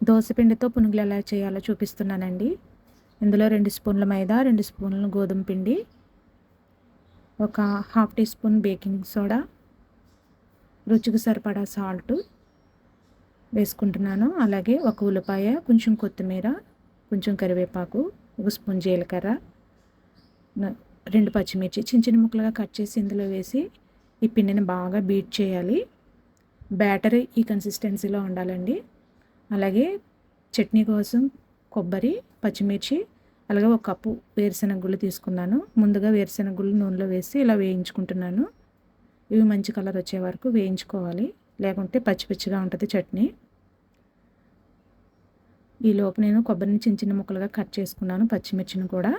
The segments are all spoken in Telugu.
దోశపిండితో పునుగులు ఎలా చేయాలో చూపిస్తున్నానండి. ఇందులో రెండు స్పూన్ల మైదా రెండు స్పూన్ల గోధుమ పిండి ఒక half tea spoon baking soda రుచికి సరిపడా సాల్ట్ వేసుకుంటున్నాను. అలాగే ఒక ఉల్లిపాయ కొంచెం కొత్తిమీర కొంచెం కరివేపాకు ఒక స్పూన్ జీలకర్ర రెండు పచ్చిమిర్చి చిన్న చిన్న ముక్కలుగా కట్ చేసి ఇందులో వేసి ఈ పిండిని బాగా బీట్ చేయాలి. బ్యాటరీ ఈ కన్సిస్టెన్సీలో ఉండాలండి. అలాగే చట్నీ కోసం కొబ్బరి పచ్చిమిర్చి అలాగే ఒక కప్పు వేరుశెనగ గుళ్ళు తీసుకున్నాను. ముందుగా వేరుశెనగ గుళ్ళు నూనెలో వేసి ఇలా వేయించుకుంటున్నాను. ఇవి మంచి కలర్ వచ్చే వరకు వేయించుకోవాలి. లేకుంటే పచ్చి పచ్చిగా ఉంటుంది చట్నీ. ఈ లోపు నేను కొబ్బరిని చిన్న చిన్న ముక్కలుగా కట్ చేసుకున్నాను పచ్చిమిర్చిని కూడా.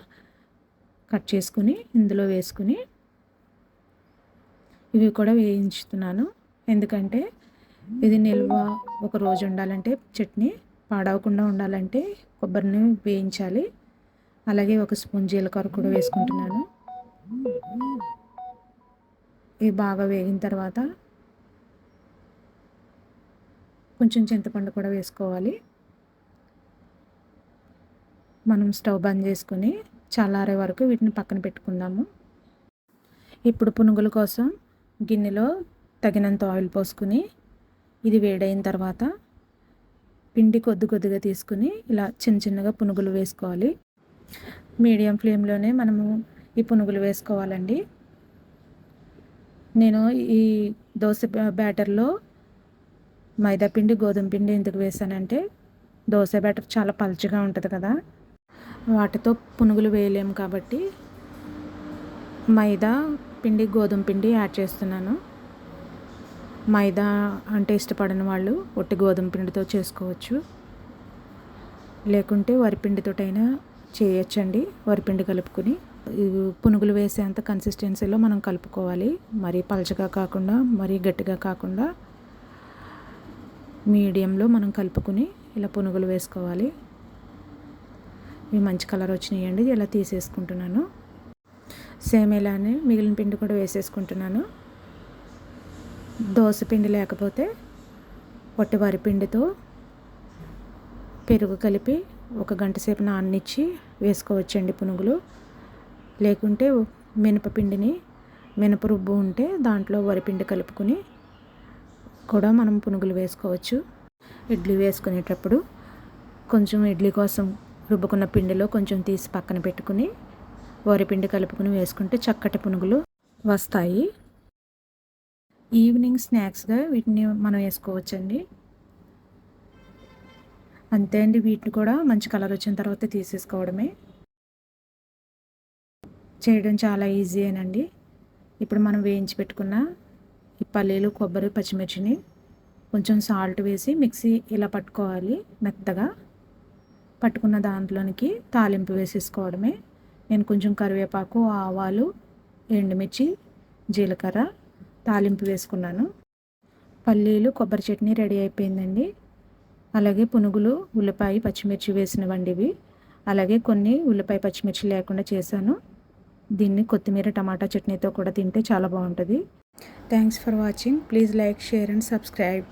కట్ చేసుకుని ఇందులో వేసుకుని ఇవి కూడా వేయించుతున్నాను. ఎందుకంటే ఇది నిల్వ ఒక రోజు ఉండాలంటే చట్నీ పాడవకుండా ఉండాలంటే కొబ్బరిని వేయించాలి. అలాగే ఒక స్పూన్ జీలకర్ర కూడా వేసుకుంటున్నాను. ఇవి బాగా వేగిన తర్వాత కొంచెం చింతపండు కూడా వేసుకోవాలి. మనం స్టవ్ బంద్ చేసుకుని చల్లారే వరకు వీటిని పక్కన పెట్టుకుందాము. ఇప్పుడు పునుగుల కోసం గిన్నెలో తగినంత ఆయిల్ పోసుకుని ఇది వేడైన తర్వాత పిండి కొద్ది కొద్దిగా తీసుకుని ఇలా చిన్న చిన్నగా పునుగులు వేసుకోవాలి. మీడియం ఫ్లేమ్లోనే మనము ఈ పునుగులు వేసుకోవాలండి. నేను ఈ దోశ బ్యాటర్లో మైదా పిండి గోధుమ పిండి ఎందుకు వేసానంటే దోశ బ్యాటర్ చాలా పలుచగా ఉంటుంది కదా వాటితో పునుగులు వేయలేము కాబట్టి మైదా పిండి గోధుమ పిండి యాడ్ చేస్తున్నాను. మైదా అంటే ఇష్టపడని వాళ్ళు ఒట్టి గోధుమ పిండితో చేసుకోవచ్చు. లేకుంటే వరిపిండితోటైనా చేయొచ్చండి వరిపిండి కలుపుకొని. పునుగులు వేసేంత కన్సిస్టెన్సీలో మనం కలుపుకోవాలి. మరీ పలచగా కాకుండా మరీ గట్టిగా కాకుండా మీడియంలో మనం కలుపుకొని ఇలా పునుగులు వేసుకోవాలి. ఇవి మంచి కలర్ వచ్చినాయండి ఇలా తీసేసుకుంటున్నాను. సేమ్ ఇలానే మిగిలిన పిండి కూడా వేసేసుకుంటున్నాను. దోశపిండి లేకపోతే పొట్టి వరిపిండితో పెరుగు కలిపి ఒక గంట సేపు నాననిచ్చి వేసుకోవచ్చండి పునుగులు. లేకుంటే మినపపిండిని మినప రుబ్బు ఉంటే దాంట్లో వరిపిండి కలుపుకొని కూడా మనం పునుగులు వేసుకోవచ్చు. ఇడ్లీ వేసుకునేటప్పుడు కొంచెం ఇడ్లీ కోసం రుబ్బుకున్న పిండిలో కొంచెం తీసి పక్కన పెట్టుకుని వరిపిండి కలుపుకొని వేసుకుంటే చక్కటి పునుగులు వస్తాయి. ఈవినింగ్ స్నాక్స్గా వీటిని మనం వేసుకోవచ్చండి. అంతే అండి వీటిని కూడా మంచి కలర్ వచ్చిన తర్వాత తీసేసుకోవడమే. చేయడం చాలా ఈజీ అనండి ఇప్పుడు మనం వేయించి పెట్టుకున్న ఈ పల్లీలు కొబ్బరి పచ్చిమిర్చిని కొంచెం సాల్ట్ వేసి మిక్సీ ఇలా పట్టుకోవాలి మెత్తగా. పట్టుకున్న దాంట్లోనికి తాలింపు వేసేసుకోవడమే. నేను కొంచెం కరివేపాకు ఆవాలు ఎండుమిర్చి జీలకర్ర తాలింపు వేసుకున్నాను. పల్లీలు కొబ్బరి చట్నీ రెడీ అయిపోయిందండి. అలాగే పునుగులు ఉల్లిపాయ పచ్చిమిర్చి వేసినవండి ఇవి అలాగే కొన్ని ఉల్లిపాయ పచ్చిమిర్చి లేకుండా చేశాను. దీన్ని కొత్తిమీర టమాటా చట్నీతో కూడా తింటే చాలా బాగుంటుంది. Thanks for watching please like share and subscribe